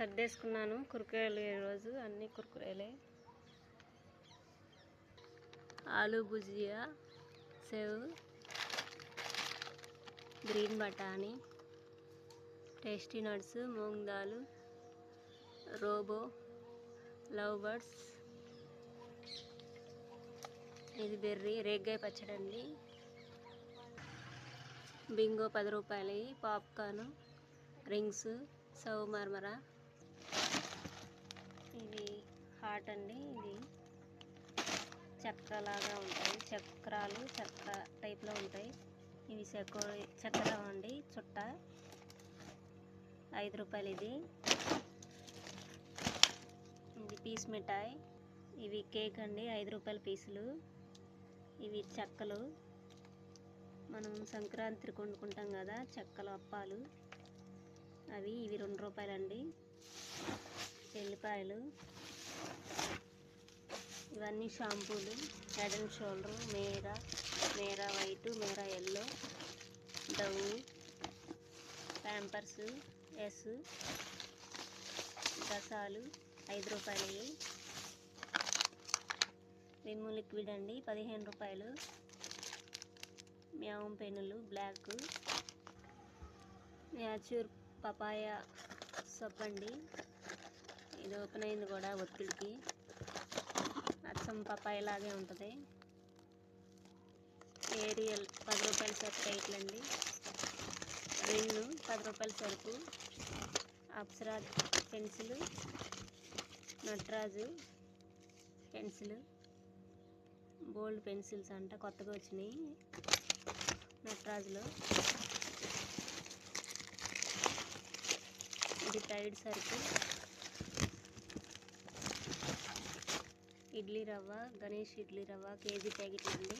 సర్దేసుకున్నాను. కురుకురేలు ఈరోజు అన్ని కురుకురేలే. ఆలు భుజియా సేవ్ గ్రీన్ బఠానీ tasty nuts moong dal robo love birds. ఇది బెర్రీ రేగ్గాయ పచ్చడి అండి. బింగో పది రూపాయలు పాప్కార్న్ రింగ్స్ సౌ మర్మరా. ఇది హాట్ అండి ఇది చక్రలాగా ఉంటాయి. చక్రాలు చక్ర టైప్లో ఉంటాయి. ఇవి చక్ర చక్ర అండి చుట్ట. ఐదు రూపాయలు ఇది. ఇది పీస్ మిఠాయి. ఇవి కేక్ అండి ఐదు రూపాయల పీసులు. ఇవి చెక్కలు. మనం సంక్రాంతికి వండుకుంటాం కదా చెక్కలు అప్పాలు. అవి ఇవి రెండు రూపాయలండి. ఎల్లిపాయలు ఇవన్నీ షాంపూలు head and shoulder Mera Mera white Mera yellow Dove Pampers yes రసాలు ఐదు రూపాయలు. విమ్ లిక్విడ్ అండి పదిహేను రూపాయలు. మ్యావం పెన్నులు బ్లాక్ న్యాచుర్ పపాయ సొప్ అండి ఇది ఓపెన్ అయింది కూడా ఒత్తిడికి. అచ్చం పపాయ లాగే ఉంటుంది. ఏరియల్ పది రూపాయల సరుకు అండి. రెండు పది రూపాయల సరుకు. Apsara pencil Natraj pencil bold pencils అంట కొత్తగా వచ్చినాయి నట్రాజులో. ఇది టైడ్ సరుకు. ఇడ్లీ రవ్వ గణేష్ ఇడ్లీ రవ్వ కేజీ ప్యాకెట్ అండి.